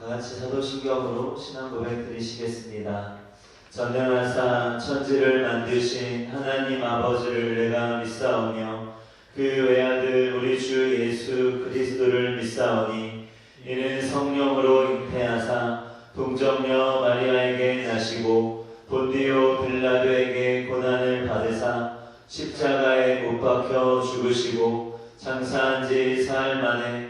다 같이 사도신경으로 신앙 고백 드리시겠습니다. 전능하사 천지를 만드신 하나님 아버지를 내가 믿사오며 그 외아들 우리 주 예수 그리스도를 믿사오니 이는 성령으로 잉태하사 동정녀 마리아에게 나시고 본디오 빌라도에게 고난을 받으사 십자가에 못 박혀 죽으시고 장사한 지 사흘 만에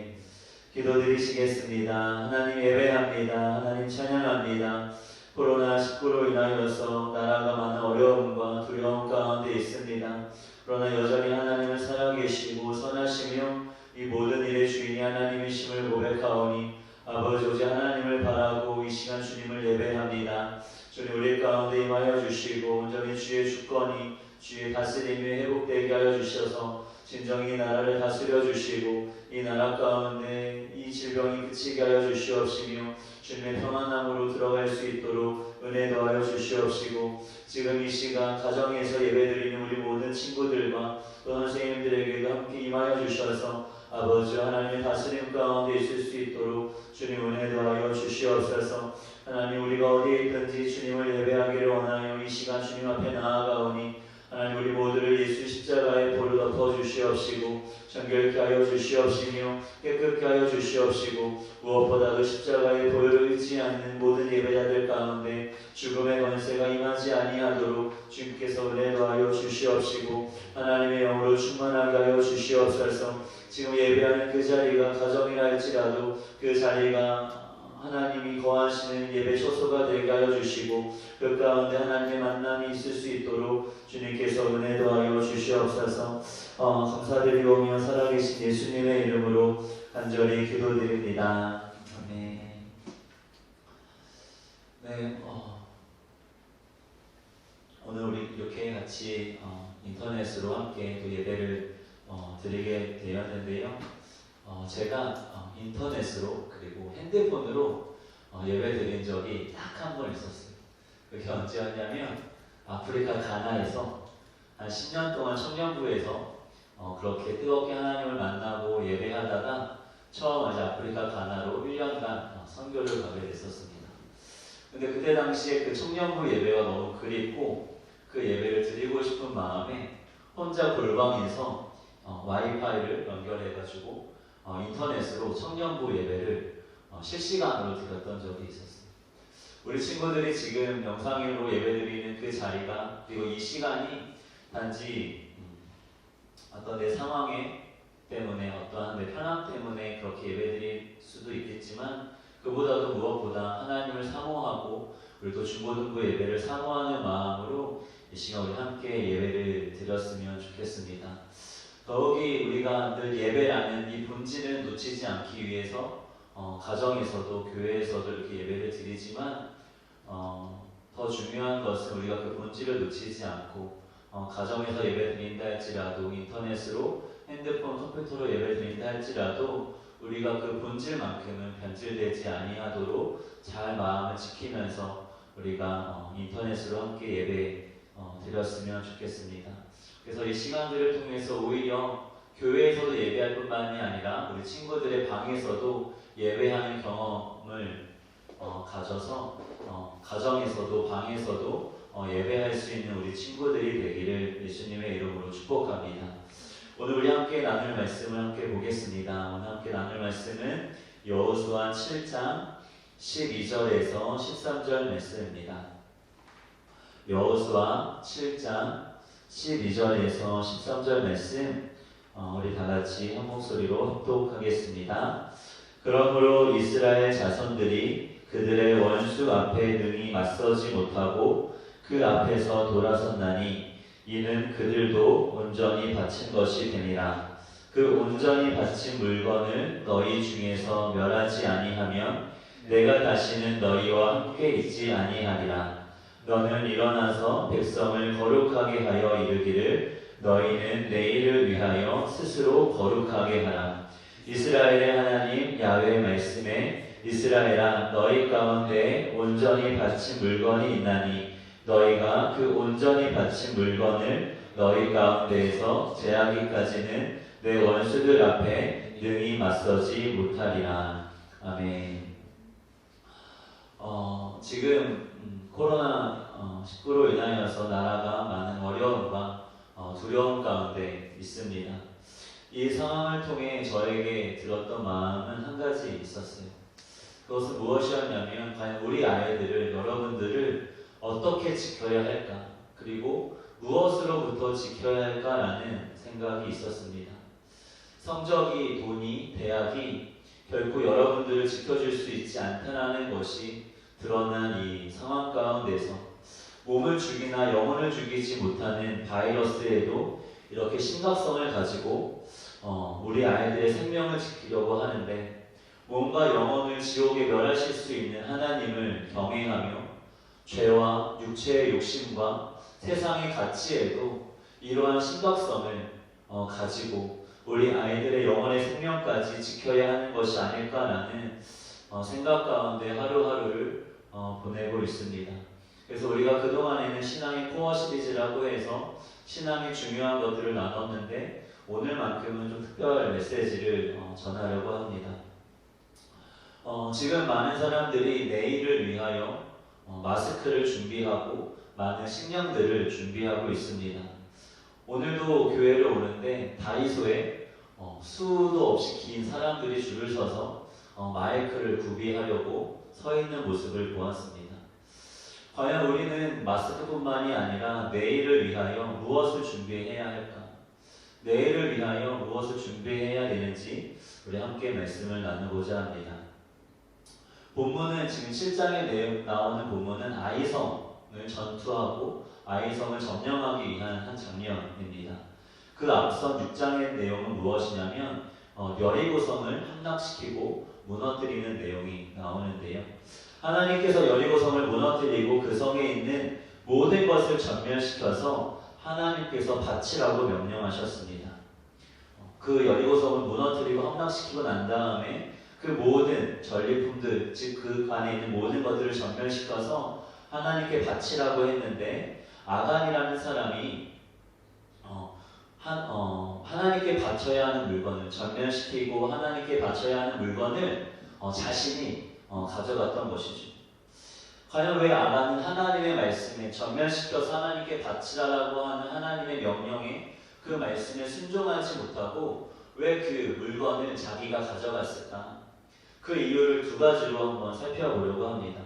기도드리시겠습니다. 하나님 예배합니다. 하나님 찬양합니다. 코로나19로 인하여서 나라가 많은 어려움과 두려움 가운데 있습니다. 그러나 여전히 하나님을 살아계시고 선하시며 이 모든 일의 주인이 하나님이심을 고백하오니 아버지 오직 하나님을 바라고 이 시간 주님을 예배합니다. 주님 우리 가운데 임하여 주시고 온전히 주의 주권이 주의 다스림이 회복되게 하여 주셔서 진정이 나라를 다스려 주시고 이 나라 가운데 이 질병이 그치게 하여 주시옵시며 주님의 평안함으로 들어갈 수 있도록 은혜 더하여 주시옵시고 지금 이 시간 가정에서 예배드리는 우리 모든 친구들과 또 선생님들에게도 함께 임하여 주셔서 아버지 하나님의 다스림 가운데 있을 수 있도록 주님 은혜 더하여 주시옵소서. 하나님 우리가 어디에 있든지 주님을 예배하기를 원하여 이 시간 주님 앞에 나아가오니 하나님 우리 모두를 예수 십자가에 볼을 덮어 주시옵시고 정결케 하여 주시옵시며 깨끗게 하여 주시옵시고 무엇보다도 십자가의 보혈을 잊지 않는 모든 예배자들 가운데 죽음의 권세가 임하지 아니하도록 주님께서 은혜 더하여 주시옵시고 하나님의 영으로 충만하게 하여 주시옵소서. 지금 예배하는 그 자리가 가정이라 할지라도 그 자리가 하나님이 거하시는 예배 초소가 되게 하여 주시고 그 가운데 하나님의 만남이 있을 수 있도록 주님께서 은혜 더하여 주시옵소서 어, 감사드리오며 살아계신 예수님의 이름으로 간절히 기도드립니다. 아멘. 네, 어, 오늘 우리 이렇게 같이 어, 인터넷으로 함께 또 예배를 어, 드리게 되었는데요. 어, 제가 어, 인터넷으로 그리고 핸드폰으로 어, 예배 드린 적이 딱 한 번 있었어요. 그게 언제였냐면 아프리카 가나에서 한 10년 동안 청년부에서 어, 그렇게 뜨겁게 하나님을 만나고 예배하다가 처음 이제 아프리카 가나로 1년간 어, 선교를 가게 됐었습니다. 근데 그때 당시에 그 청년부 예배가 너무 그립고 그 예배를 드리고 싶은 마음에 혼자 골방에서 어, 와이파이를 연결해가지고 어, 인터넷으로 청년부 예배를 어, 실시간으로 드렸던 적이 있었어요. 우리 친구들이 지금 영상으로 예배드리는 그 자리가 그리고 이 시간이 단지 음, 어떤 내 상황에 때문에 어떠한 내 편함 때문에 그렇게 예배드릴 수도 있겠지만 그보다도 무엇보다 하나님을 사모하고 우리도 중고등부 예배를 사모하는 마음으로 이 시간 우리 함께 예배를 드렸으면 좋겠습니다. 더욱이 우리가 늘 예배라는 이 본질을 놓치지 않기 위해서 어, 가정에서도 교회에서도 이렇게 예배를 드리지만 어, 더 중요한 것은 우리가 그 본질을 놓치지 않고 어, 가정에서 예배 드린다 할지라도 인터넷으로 핸드폰 컴퓨터로 예배 드린다 할지라도 우리가 그 본질만큼은 변질되지 아니하도록 잘 마음을 지키면서 우리가 어, 인터넷으로 함께 예배 어, 드렸으면 좋겠습니다. 그래서 이 시간들을 통해서 오히려 교회에서도 예배할 뿐만이 아니라 우리 친구들의 방에서도 예배하는 경험을 어, 가져서 어, 가정에서도 방에서도 어, 예배할 수 있는 우리 친구들이 되기를 예수님의 이름으로 축복합니다. 오늘 우리 함께 나눌 말씀을 함께 보겠습니다. 오늘 함께 나눌 말씀은 여호수아 7장 12절에서 13절 말씀입니다. 여호수아 7장 12절에서 13절 말씀 어, 우리 다 같이 한 목소리로 합독하겠습니다. 그러므로 이스라엘 자손들이 그들의 원수 앞에 능히 맞서지 못하고 그 앞에서 돌아섰나니 이는 그들도 온전히 바친 것이 되니라. 그 온전히 바친 물건을 너희 중에서 멸하지 아니하면 내가 다시는 너희와 함께 있지 아니하리라. 너는 일어나서 백성을 거룩하게 하여 이르기를 너희는 내일을 위하여 스스로 거룩하게 하라. 이스라엘의 하나님 야훼 말씀에 이스라엘아 너희 가운데 온전히 바친 물건이 있나니 너희가 그 온전히 바친 물건을 너희 가운데에서 제하기까지는 내 원수들 앞에 능히 맞서지 못하리라. 아멘. 어, 지금 음, 코로나 어, 19로 인하여서 나라가 많은 어려움과 어, 두려움 가운데 있습니다. 이 상황을 통해 저에게 들었던 마음은 한 가지 있었어요. 그것은 무엇이었냐면 과연 우리 아이들을 여러분들을 어떻게 지켜야 할까 그리고 무엇으로부터 지켜야 할까라는 생각이 있었습니다. 성적이, 돈이, 대학이 결코 여러분들을 지켜줄 수 있지 않다는 것이 드러난 이 상황 가운데서 몸을 죽이나 영혼을 죽이지 못하는 바이러스에도 이렇게 심각성을 가지고 어, 우리 아이들의 생명을 지키려고 하는데 몸과 영혼을 지옥에 멸하실 수 있는 하나님을 경외하며 죄와 육체의 욕심과 세상의 가치에도 이러한 심각성을 어, 가지고 우리 아이들의 영혼의 생명까지 지켜야 하는 것이 아닐까라는 어, 생각 가운데 하루하루를 어, 보내고 있습니다. 그래서 우리가 그동안에는 신앙의 코어 시리즈라고 해서 신앙의 중요한 것들을 나눴는데 오늘만큼은 좀 특별 메시지를 어, 전하려고 합니다. 어, 지금 많은 사람들이 내일을 위하여 어, 마스크를 준비하고 많은 식량들을 준비하고 있습니다. 오늘도 교회를 오는데 다이소에 어, 수도 없이 긴 사람들이 줄을 서서 어, 마이크를 구비하려고 서 있는 모습을 보았습니다. 과연 우리는 마스크뿐만이 아니라 내일을 위하여 무엇을 준비해야 할까? 내일을 위하여 무엇을 준비해야 되는지 우리 함께 말씀을 나누고자 합니다. 본문은 지금 7장에 나오는 본문은 아이성을 전투하고 아이성을 점령하기 위한 한 장면입니다. 그 앞선 6장의 내용은 무엇이냐면 어, 여리고성을 함락시키고 무너뜨리는 내용이 나오는데요. 하나님께서 여리고 성을 무너뜨리고 그 성에 있는 모든 것을 전멸시켜서 하나님께서 바치라고 명령하셨습니다. 어, 그 여리고 성을 무너뜨리고 함락시키고 난 다음에 그 모든 전리품들, 즉 그 안에 있는 모든 것들을 전멸시켜서 하나님께 바치라고 했는데 아간이라는 사람이 어, 한, 어, 하나님께 바쳐야 하는 물건을 전멸시키고 하나님께 바쳐야 하는 물건을 어, 자신이 어, 가져갔던 것이죠. 과연 왜 아간은 하나님의 말씀에 전멸시켜서 하나님께 바치라고 하는 하나님의 명령에 그 말씀에 순종하지 못하고 왜 그 물건을 자기가 가져갔을까? 그 이유를 두 가지로 한번 살펴보려고 합니다.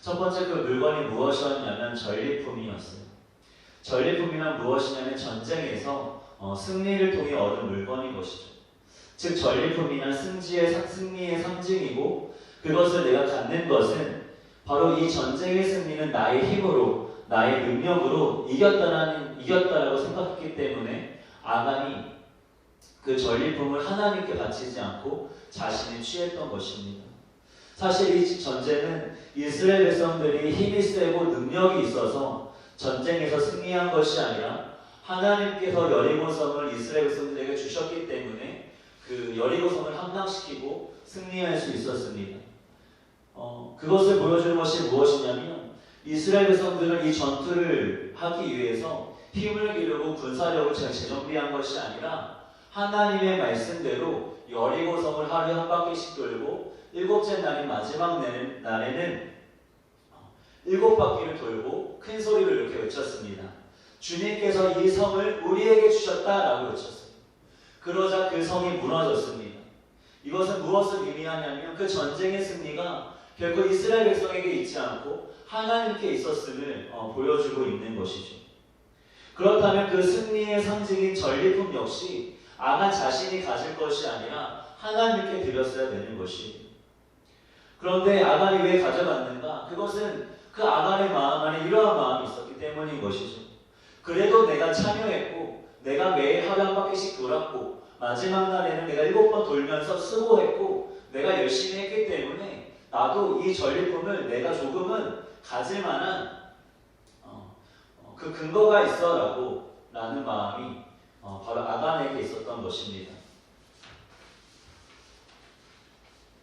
첫 번째 그 물건이 무엇이었냐면 전리품이었어요. 전리품이란 무엇이냐면 전쟁에서 어, 승리를 통해 얻은 물건인 것이죠. 즉 전리품이란 승지의 승리의 상징이고 그것을 내가 갖는 것은 바로 이 전쟁의 승리는 나의 힘으로 나의 능력으로 이겼다라는 이겼다라고 생각했기 때문에 아간이 그 전리품을 하나님께 바치지 않고 자신이 취했던 것입니다. 사실 이 전쟁은 이스라엘 백성들이 힘이 세고 능력이 있어서 전쟁에서 승리한 것이 아니라 하나님께서 여리고 성을 이스라엘 백성들에게 주셨기 때문에 그 여리고 성을 함락시키고 승리할 수 있었습니다. 어, 그것을 보여주는 것이 무엇이냐면 이스라엘 백성들은 이 전투를 하기 위해서 힘을 기르고 군사력을 재정비한 것이 아니라 하나님의 말씀대로 여리고 성을 하루에 한 바퀴씩 돌고 일곱째 날인 마지막 날에는 일곱 바퀴를 돌고 큰 소리를 이렇게 외쳤습니다. 주님께서 이 성을 우리에게 주셨다라고 외쳤어요. 그러자 그 성이 무너졌습니다. 이것은 무엇을 의미하냐면 그 전쟁의 승리가 결국 이스라엘 백성에게 있지 않고 하나님께 있었음을 어, 보여주고 있는 것이죠. 그렇다면 그 승리의 상징인 전리품 역시 아마 자신이 가질 것이 아니라 하나님께 드렸어야 되는 것이. 그런데 아간이 왜 가져갔는가? 그것은 그 아간의 마음 안에 이러한 마음이 있었기 때문인 것이죠. 그래도 내가 참여했고, 내가 매일 하루 한 바퀴씩 돌았고, 마지막 날에는 내가 일곱 번 돌면서 수고했고, 내가 열심히 했기 때문에 나도 이 전리품을 내가 조금은 가질 만한 어, 어, 그 근거가 있어라고 라는 마음이 어, 바로 아간에게 있었던 것입니다.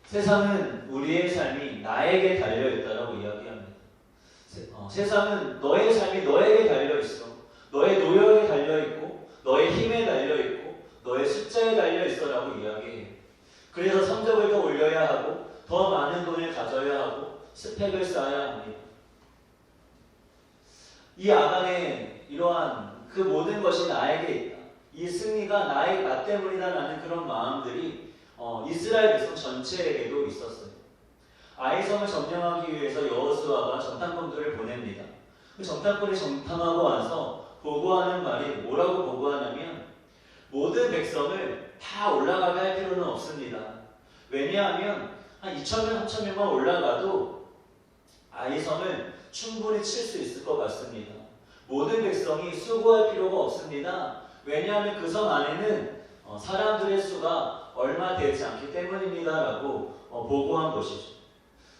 세상은 우리의 삶이 나에게 달려있다라고 이야기합니다. 세, 어, 세상은 너의 삶이 너에게 달려있어. 너의 노력에 달려있고, 너의 힘에 달려있고, 너의 숫자에 달려있어라고 이야기해요. 그래서 성적을 더 올려야 하고, 더 많은 돈을 가져야 하고, 스펙을 쌓아야 합니다. 이 아간의 이러한 그 모든 것이 나에게 있다. 이 승리가 나의 나 때문이다라는 그런 마음들이 어, 이스라엘 백성 전체에게도 있었어요. 아이성을 점령하기 위해서 여호수아가 정탐꾼들을 보냅니다. 그 정탐꾼이 정탐하고 와서 보고하는 말이 뭐라고 보고하냐면 모든 백성을 다 올라가게 할 필요는 없습니다. 왜냐하면 한 2천 명, 3천 명만 올라가도 아이성을 충분히 칠 수 있을 것 같습니다. 모든 백성이 수고할 필요가 없습니다. 왜냐하면 그 성 안에는 어, 사람들의 수가 얼마 되지 않기 때문입니다라고 어, 보고한 것이죠.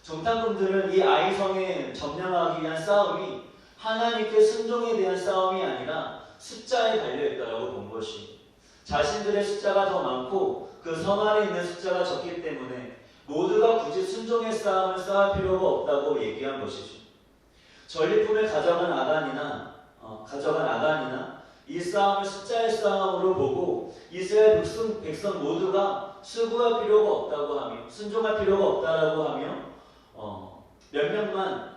정탐꾼들은 이 아이성에 점령하기 위한 싸움이 하나님께 순종에 대한 싸움이 아니라 숫자에 달려있다라고 본 것이 자신들의 숫자가 더 많고 그 성 안에 있는 숫자가 적기 때문에 모두가 굳이 순종의 싸움을 싸울 필요가 없다고 얘기한 것이죠. 전리품을 가져간 아간이나 어, 가져간 아간이나 이 싸움을 숫자의 싸움으로 보고 이스라엘 백성, 백성 모두가 수고할 필요가 없다고 하며 순종할 필요가 없다라고 하며 어, 몇 명만 어,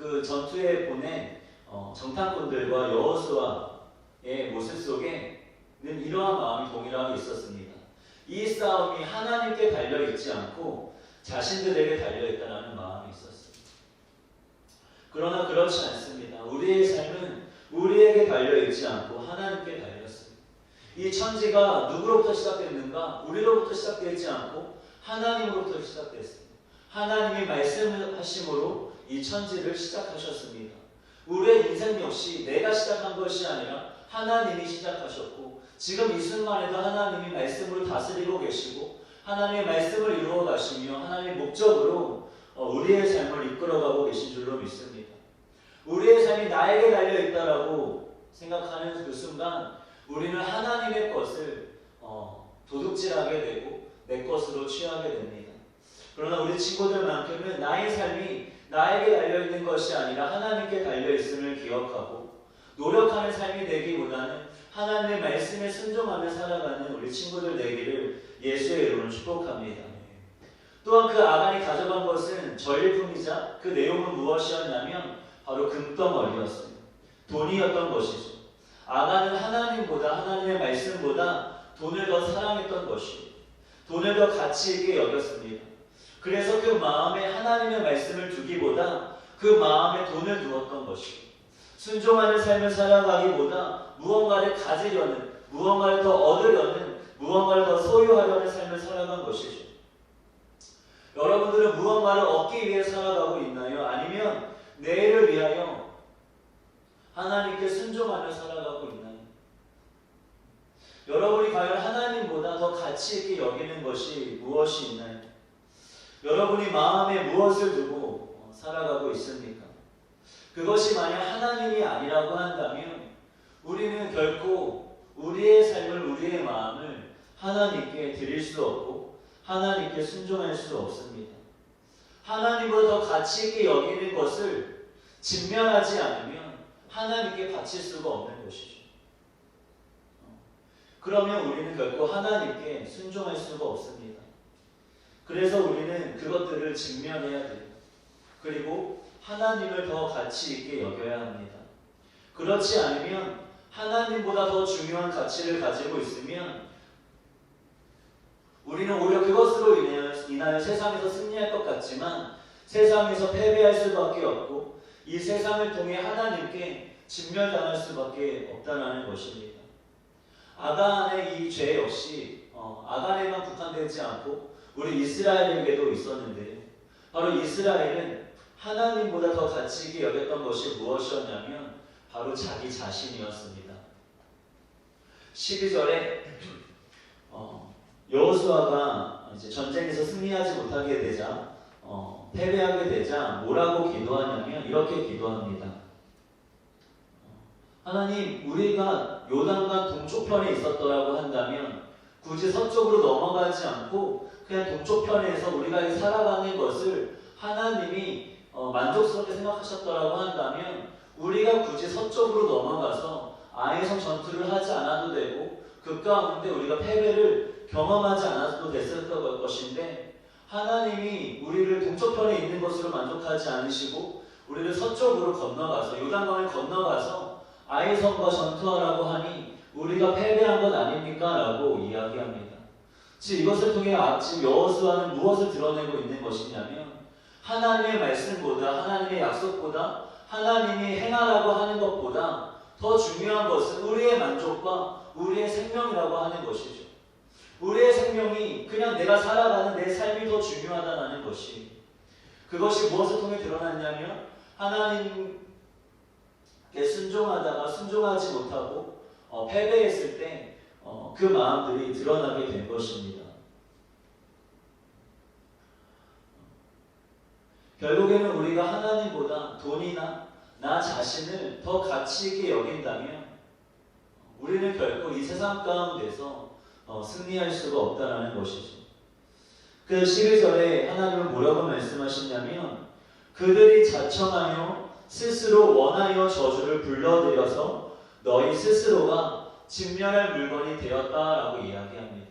그 전투에 보낸 어, 정탐꾼들과 여호수아의 모습 속에는 이러한 마음이 동일하게 있었습니다. 이 싸움이 하나님께 달려 있지 않고 자신들에게 달려 있다는 마음이 있었습니다. 그러나 그렇지 않습니다. 우리의 삶은 우리에게 달려 있지 않고 하나님께 달렸습니다. 이 천지가 누구로부터 시작됐는가? 우리로부터 시작되지 않고 하나님으로부터 시작됐습니다. 하나님이 말씀하심으로 이 천지를 시작하셨습니다. 우리의 인생 역시 내가 시작한 것이 아니라 하나님이 시작하셨고 지금 이 순간에도 하나님이 말씀으로 다스리고 계시고 하나님의 말씀을 이루어 가시며 하나님의 목적으로 어, 우리의 삶을 이끌어가고 계신 줄로 믿습니다. 우리의 삶이 나에게 달려 있다라고 생각하는 그 순간 우리는 하나님의 것을 어, 도둑질하게 되고 내 것으로 취하게 됩니다. 그러나 우리 친구들만큼은 나의 삶이 나에게 달려 있는 것이 아니라 하나님께 달려 있음을 기억하고 노력하는 삶이 되기보다는 하나님의 말씀에 순종하며 살아가는 우리 친구들 되기를 예수의 이름으로 축복합니다. 또한 그 아간이 가져간 것은 전리품이자 그 내용은 무엇이었냐면 바로 금덩어리였어요. 돈이었던 것이죠. 아간은 하나님보다 하나님의 말씀보다 돈을 더 사랑했던 것이요. 돈을 더 가치 있게 여겼습니다. 그래서 그 마음에 하나님의 말씀을 두기보다 그 마음에 돈을 두었던 것이요. 순종하는 삶을 살아가기보다 무언가를 가지려는, 무언가를 더 얻으려는, 무언가를 더 소유하려는 삶을 살아간 것이죠. 여러분들은 무언가를 얻기 위해 살아가고 있나요? 아니면 내일을 위하여 하나님께 순종하며 살아가고 있나요? 여러분이 과연 하나님보다 더 가치 있게 여기는 것이 무엇이 있나요? 여러분이 마음에 무엇을 두고 살아가고 있습니까? 그것이 만약 하나님이 아니라고 한다면 우리는 결코 우리의 삶을 우리의 마음을 하나님께 드릴 수 없고 하나님께 순종할 수 없습니다. 하나님보다 더 가치 있게 여기는 것을 직면하지 않으면 하나님께 바칠 수가 없는 것이죠. 그러면 우리는 결코 하나님께 순종할 수가 없습니다. 그래서 우리는 그것들을 직면해야 돼요. 그리고 하나님을 더 가치 있게 여겨야 합니다. 그렇지 않으면 하나님보다 더 중요한 가치를 가지고 있으면 우리는 오히려 그것으로 인하여, 인하여 세상에서 승리할 것 같지만 세상에서 패배할 수밖에 없고 이 세상을 통해 하나님께 진멸당할 수밖에 없다는 것입니다. 아간의 이 죄 역시 어, 아간에만 국한되지 않고 우리 이스라엘에게도 있었는데 바로 이스라엘은 하나님보다 더 가치 있게 여겼던 것이 무엇이었냐면 바로 자기 자신이었습니다. 12절에 어, 여호수아가 이제 전쟁에서 승리하지 못하게 되자 어, 패배하게 되자 뭐라고 기도하냐면 이렇게 기도합니다. 하나님, 우리가 요단강 동쪽편에 있었더라고 한다면 굳이 서쪽으로 넘어가지 않고 그냥 동쪽편에서 우리가 살아가는 것을 하나님이 어, 만족스럽게 생각하셨더라고 한다면 우리가 굳이 서쪽으로 넘어가서 아에성 전투를 하지 않아도 되고 그 가운데 우리가 패배를 경험하지 않아도 됐을 것인데 하나님이 우리를 동쪽편에 있는 것으로 만족하지 않으시고 우리를 서쪽으로 건너가서 요단강을 건너가서 아이성과 전투하라고 하니 우리가 패배한 것 아닙니까? 라고 이야기합니다. 즉 이것을 통해 아, 지금 여호수아는 무엇을 드러내고 있는 것이냐면 하나님의 말씀보다 하나님의 약속보다 하나님이 행하라고 하는 것보다 더 중요한 것은 우리의 만족과 우리의 생명이라고 하는 것이죠. 우리의 생명이 그냥 내가 살아가는 내 삶이 더 중요하다는 것이 그것이 무엇을 통해 드러났냐면 하나님께 순종하다가 순종하지 못하고 어, 패배했을 때 어, 그 마음들이 드러나게 된 것입니다. 결국에는 우리가 하나님보다 돈이나 나 자신을 더 가치 있게 여긴다면 우리는 결코 이 세상 가운데서 어, 승리할 수가 없다는 것이죠. 그 12절에 하나님은 뭐라고 말씀하시냐면 그들이 자청하여 스스로 원하여 저주를 불러들여서 너희 스스로가 진멸할 물건이 되었다라고 이야기합니다.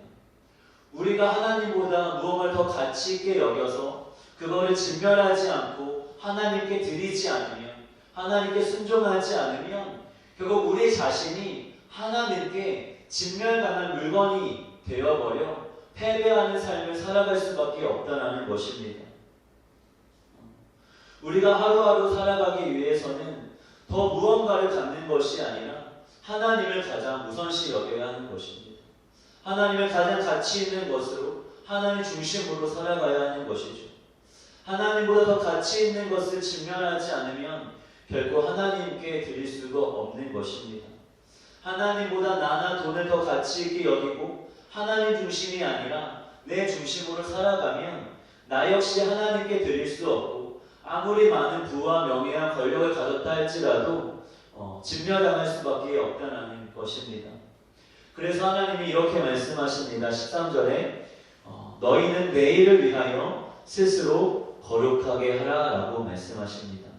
우리가 하나님보다 무언가를 더 가치 있게 여겨서 그거를 진멸하지 않고 하나님께 드리지 않으면 하나님께 순종하지 않으면 결국 우리 자신이 하나님께 진멸당한 물건이 되어버려 패배하는 삶을 살아갈 수밖에 없다는 것입니다. 우리가 하루하루 살아가기 위해서는 더 무언가를 갖는 것이 아니라 하나님을 가장 우선시 여겨야 하는 것입니다. 하나님을 가장 가치 있는 것으로 하나님 중심으로 살아가야 하는 것이죠. 하나님보다 더 가치 있는 것을 직면하지 않으면 결코 하나님께 드릴 수가 없는 것입니다. 하나님보다 나나 돈을 더 가치 있게 여기고 하나님 중심이 아니라 내 중심으로 살아가면 나 역시 하나님께 드릴 수 없고 아무리 많은 부와 명예와 권력을 가졌다 할지라도 어, 진멸당할 수밖에 없다는 것입니다. 그래서 하나님이 이렇게 말씀하십니다. 13절에 어, 너희는 내일을 위하여 스스로 거룩하게 하라라고 말씀하십니다.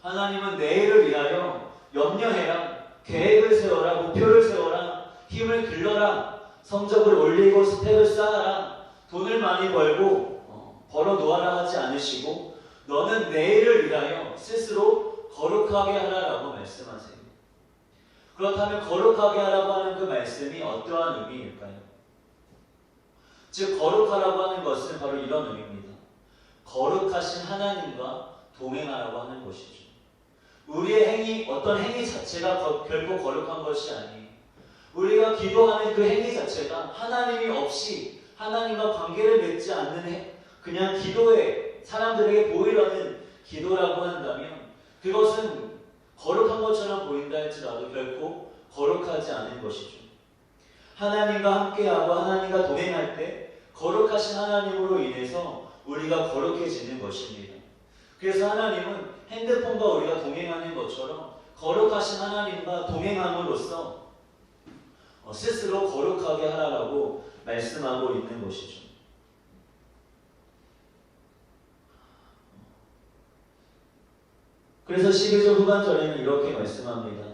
하나님은 내일을 위하여 염려해라, 계획을 세워라, 목표를 세워라, 힘을 길러라, 성적을 올리고 스펙을 쌓아라, 돈을 많이 벌고 어, 벌어 놓아라 하지 않으시고 너는 내일을 위하여 스스로 거룩하게 하라라고 말씀하세요. 그렇다면 거룩하게 하라고 하는 그 말씀이 어떠한 의미일까요? 즉 거룩하라고 하는 것은 바로 이런 의미입니다. 거룩하신 하나님과 동행하라고 하는 것이죠. 우리의 행위, 어떤 행위 자체가 거, 결코 거룩한 것이 아니에요. 우리가 기도하는 그 행위 자체가 하나님이 없이 하나님과 관계를 맺지 않는 해, 그냥 기도에 사람들에게 보이려는 기도라고 한다면 그것은 거룩한 것처럼 보인다 할지라도 결코 거룩하지 않은 것이죠. 하나님과 함께하고 하나님과 동행할 때 거룩하신 하나님으로 인해서 우리가 거룩해지는 것입니다. 그래서 하나님은 핸드폰과 우리가 동행하는 것처럼 거룩하신 하나님과 동행함으로써 어, 스스로 거룩하게 하라고 말씀하고 있는 것이죠. 그래서 12절 후반절에는 이렇게 말씀합니다.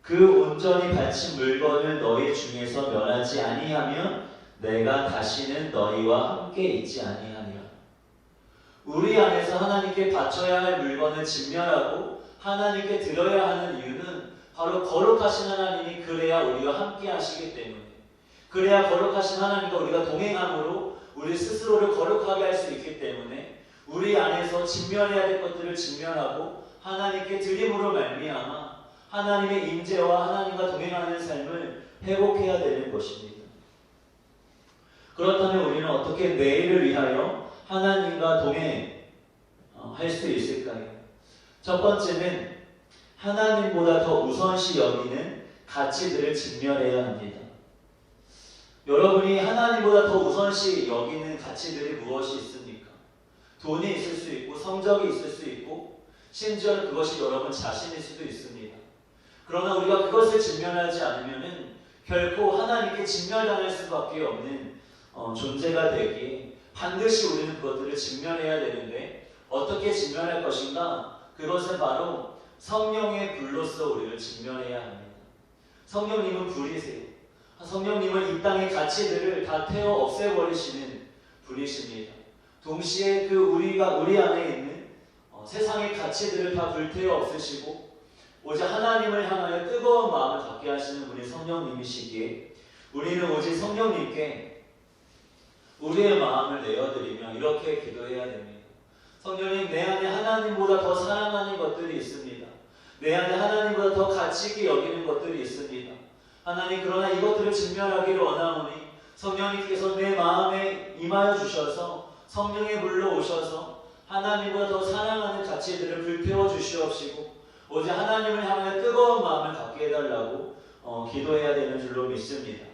그 온전히 바친 물건을 너희 중에서 면하지 아니하면 내가 다시는 너희와 함께 있지 아니하리라. 우리 안에서 하나님께 바쳐야 할 물건을 진멸하고 하나님께 드려야 하는 이유는 바로 거룩하신 하나님이 그래야 우리와 함께 하시기 때문에 그래야 거룩하신 하나님과 우리가 동행함으로 우리 스스로를 거룩하게 할 수 있기 때문에 우리 안에서 진멸해야 될 것들을 진멸하고 하나님께 드림으로 말미암아 하나님의 임재와 하나님과 동행하는 삶을 회복해야 되는 것입니다. 그렇다면 우리는 어떻게 내일을 위하여 하나님과 동행할 수 있을까요? 첫 번째는 하나님보다 더 우선시 여기는 가치들을 직면해야 합니다. 여러분이 하나님보다 더 우선시 여기는 가치들이 무엇이 있습니까? 돈이 있을 수 있고 성적이 있을 수 있고 심지어는 그것이 여러분 자신일 수도 있습니다. 그러나 우리가 그것을 직면하지 않으면은 결코 하나님께 직면당할 수밖에 없는 어, 존재가 되기에 반드시 우리는 그것들을 직면해야 되는데 어떻게 직면할 것인가? 그것은 바로 성령의 불로서 우리를 직면해야 합니다. 성령님은 불이세요. 성령님은 이 땅의 가치들을 다 태워 없애버리시는 분이십니다. 동시에 그 우리가 우리 안에 있는 어, 세상의 가치들을 다 불태워 없애시고 오직 하나님을 향하여 뜨거운 마음을 갖게 하시는 분이 성령님이시기에 우리는 오직 성령님께 우리의 마음을 내어드리며 이렇게 기도해야 됩니다. 성령님 내 안에 하나님보다 더 사랑하는 것들이 있습니다. 내 안에 하나님보다 더 가치 있게 여기는 것들이 있습니다. 하나님 그러나 이것들을 직면하기를 원하오니 성령님께서 내 마음에 임하여 주셔서 성령의 물로 오셔서 하나님보다 더 사랑하는 가치들을 불태워 주시옵시고 오직 하나님을 향해 뜨거운 마음을 갖게 해달라고 어, 기도해야 되는 줄로 믿습니다.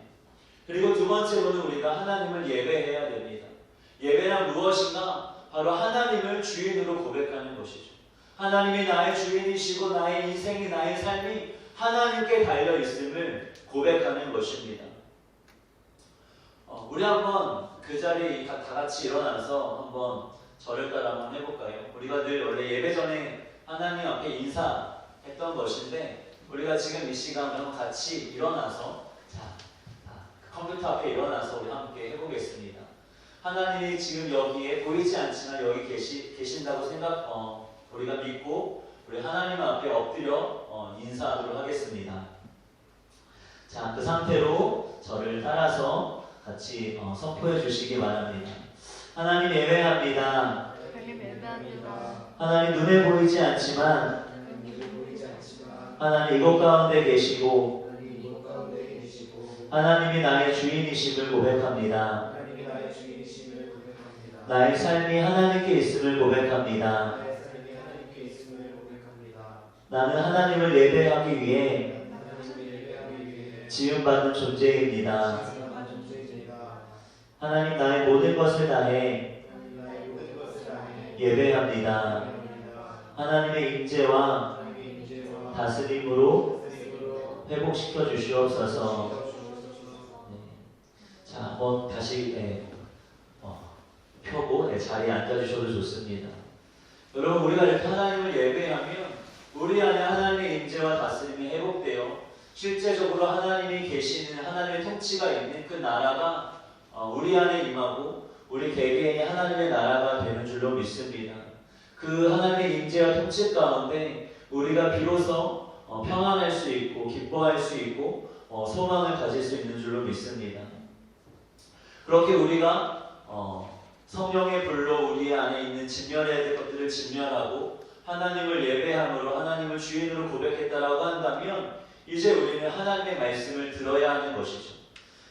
그리고 두 번째로는 우리가 하나님을 예배해야 됩니다. 예배란 무엇인가? 바로 하나님을 주인으로 고백하는 것이죠. 하나님이 나의 주인이시고 나의 인생이 나의 삶이 하나님께 달려 있음을 고백하는 것입니다. 어, 우리 한번 그 자리 다, 다 같이 일어나서 한번 절을 따라 한번 해볼까요? 우리가 늘 원래 예배 전에 하나님 앞에 인사했던 것인데 우리가 지금 이 시간 한번 같이 일어나서 자 아, 그 컴퓨터 앞에 일어나서 우리 함께 해보겠습니다. 하나님이 지금 여기에 보이지 않지만 여기 계시, 계신다고 생각 어, 우리가 믿고 우리 하나님 앞에 엎드려 어, 인사하도록 하겠습니다. 자, 그 상태로 저를 따라서 같이 어, 선포해 주시기 바랍니다. 하나님 예배합니다. 하나님 눈에 보이지 않지만 하나님이 하나님 이곳 가운데 계시고 하나님이 나의 주인이심을 고백합니다. 나의 삶이 하나님께 있음을 고백합니다. 나는 하나님을 예배하기 위해 지음받은 존재입니다. 하나님 나의 모든 것을 다해 예배합니다. 하나님의 임재와 다스림으로 회복시켜 주시옵소서. 네. 자, 한번 다시 네, 어, 펴고 네, 자리에 앉아주셔도 좋습니다. 여러분 우리가 이렇게 하나님을 예배하면 우리 안에 하나님의 임재와 다스림이 회복되어 실제적으로 하나님이 계시는 하나님의 통치가 있는 그 나라가 어, 우리 안에 임하고 우리 개개인이 하나님의 나라가 되는 줄로 믿습니다. 그 하나님의 임재와 통치 가운데 우리가 비로소 어, 평안할 수 있고 기뻐할 수 있고 어, 소망을 가질 수 있는 줄로 믿습니다. 그렇게 우리가 어, 성령의 불로 우리 안에 있는 직면해야 될 것들을 직면하고 하나님을 예배함으로 하나님을 주인으로 고백했다라고 한다면 이제 우리는 하나님의 말씀을 들어야 하는 것이죠.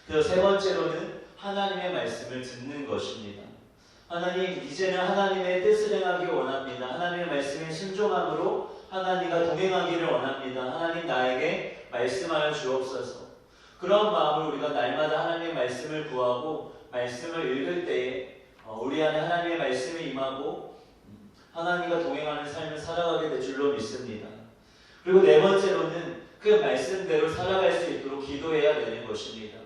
그래서 세 번째로는 하나님의 말씀을 듣는 것입니다. 하나님 이제는 하나님의 뜻을 행하기 원합니다. 하나님의 말씀에 순종함으로 하나님과 동행하기를 원합니다. 하나님 나에게 말씀하여 주옵소서. 그런 마음을 우리가 날마다 하나님의 말씀을 구하고 말씀을 읽을 때에 어, 우리 안에 하나님의 말씀이 임하고 음, 하나님과 동행하는 삶을 살아가게 될 줄로 믿습니다. 그리고 네 번째로는 그 말씀대로 살아갈 수 있도록 기도해야 되는 것입니다.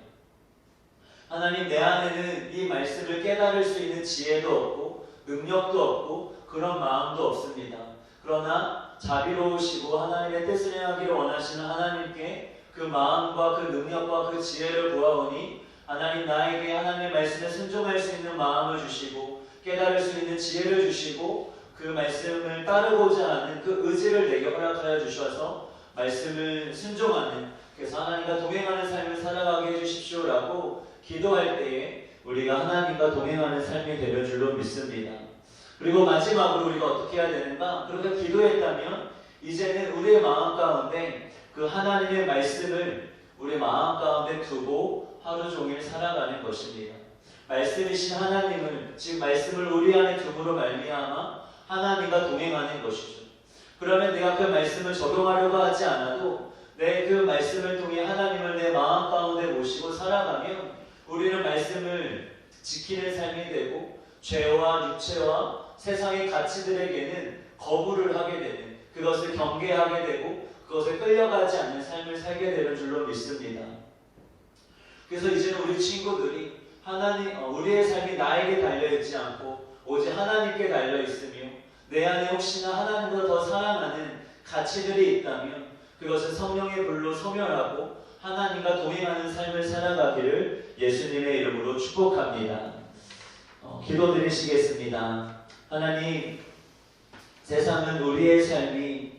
하나님 내 안에는 이 말씀을 깨달을 수 있는 지혜도 없고 능력도 없고 그런 마음도 없습니다. 그러나 자비로우시고 하나님의 뜻을 행하기를 원하시는 하나님께 그 마음과 그 능력과 그 지혜를 구하오니 하나님 나에게 하나님의 말씀에 순종할 수 있는 마음을 주시고 깨달을 수 있는 지혜를 주시고 그 말씀을 따르고자 하는 그 의지를 내게 허락하여 주셔서 말씀을 순종하는 그래서 하나님과 동행하는 삶을 살아가게 해주십시오라고 기도할 때에 우리가 하나님과 동행하는 삶이 되는 줄로 믿습니다. 그리고 마지막으로 우리가 어떻게 해야 되는가? 그렇게 기도했다면 이제는 우리의 마음 가운데 그 하나님의 말씀을 우리 마음 가운데 두고 하루 종일 살아가는 것입니다. 말씀이신 하나님을 즉 말씀을 우리 안에 둠으로 말미암아 하나님과 동행하는 것이죠. 그러면 내가 그 말씀을 적용하려고 하지 않아도 내 그 말씀을 통해 하나님을 내 마음 가운데 모시고 살아가면 우리는 말씀을 지키는 삶이 되고 죄와 육체와 세상의 가치들에게는 거부를 하게 되는 그것을 경계하게 되고 그것에 끌려가지 않는 삶을 살게 되는 줄로 믿습니다. 그래서 이제는 우리 친구들이 하나님 어, 우리의 삶이 나에게 달려 있지 않고 오직 하나님께 달려 있으며 내 안에 혹시나 하나님보다 더 사랑하는 가치들이 있다면 그것은 성령의 불로 소멸하고 하나님과 동행하는 삶을 살아가기를 예수님의 이름으로 축복합니다. 어, 기도 드리시겠습니다. 하나님, 세상은 우리의 삶이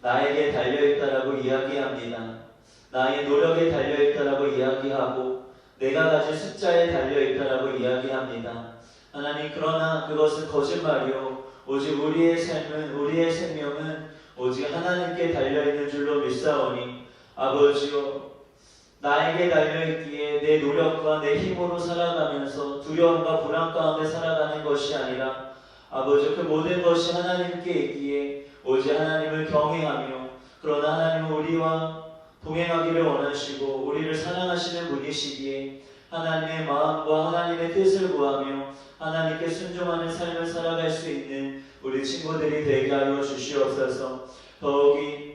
나에게 달려있다라고 이야기합니다. 나의 노력에 달려있다라고 이야기하고 내가 가진 숫자에 달려있다라고 이야기합니다. 하나님, 그러나 그것은 거짓말이요. 오직 우리의 삶은, 우리의 생명은 오직 하나님께 달려있는 줄로 믿사오니 아버지요, 나에게 달려있기에 내 노력과 내 힘으로 살아가면서 두려움과 불안 가운데 살아가는 것이 아니라 아버지 그 모든 것이 하나님께 있기에 오직 하나님을 경외하며 그러나 하나님은 우리와 동행하기를 원하시고 우리를 사랑하시는 분이시기에 하나님의 마음과 하나님의 뜻을 구하며 하나님께 순종하는 삶을 살아갈 수 있는 우리 친구들이 되게 하여 주시옵소서. 더욱이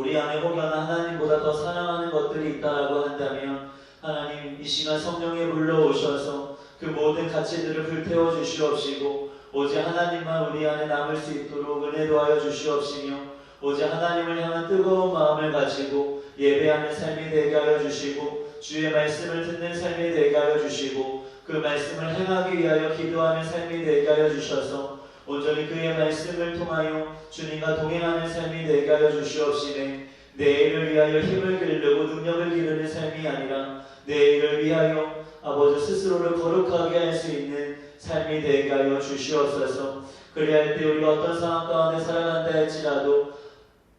우리 안에 혹여나 하나님보다 더 사랑하는 것들이 있다라고 한다면 하나님 이 시간 성령에 불러오셔서 그 모든 가치들을 불태워 주시옵시고 오직 하나님만 우리 안에 남을 수 있도록 은혜도 하여 주시옵시며 오직 하나님을 향한 뜨거운 마음을 가지고 예배하는 삶이 되게 하여 주시고 주의 말씀을 듣는 삶이 되게 하여 주시고 그 말씀을 행하기 위하여 기도하는 삶이 되게 하여 주셔서 온전히 그의 말씀을 통하여 주님과 동행하는 삶이 되게 하여 주시옵시네 내일을 위하여 힘을 기르고 능력을 기르는 삶이 아니라 내일을 위하여 아버지 스스로를 거룩하게 할 수 있는 삶이 되게 하여 주시옵소서. 그리할 때 우리가 어떤 상황 가운데 살아간다 할지라도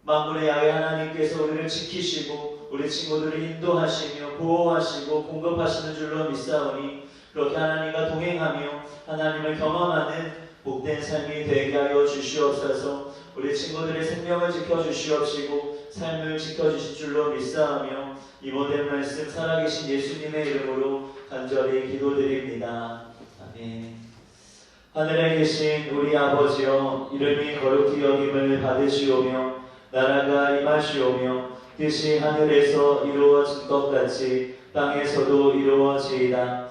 만물의 야외 하나님께서 우리를 지키시고 우리 친구들을 인도하시며 보호하시고 공급하시는 줄로 믿사오니 그렇게 하나님과 동행하며 하나님을 경험하는 복된 삶이 되게 하여 주시옵소서 우리 친구들의 생명을 지켜 주시옵시고 삶을 지켜 주실 줄로 믿사하며 이 모든 말씀 살아계신 예수님의 이름으로 간절히 기도드립니다. 아멘. 하늘에 계신 우리 아버지여 이름이 거룩히 여김을 받으시오며 나라가 임하시오며 뜻이 하늘에서 이루어진 것 같이 땅에서도 이루어지이다.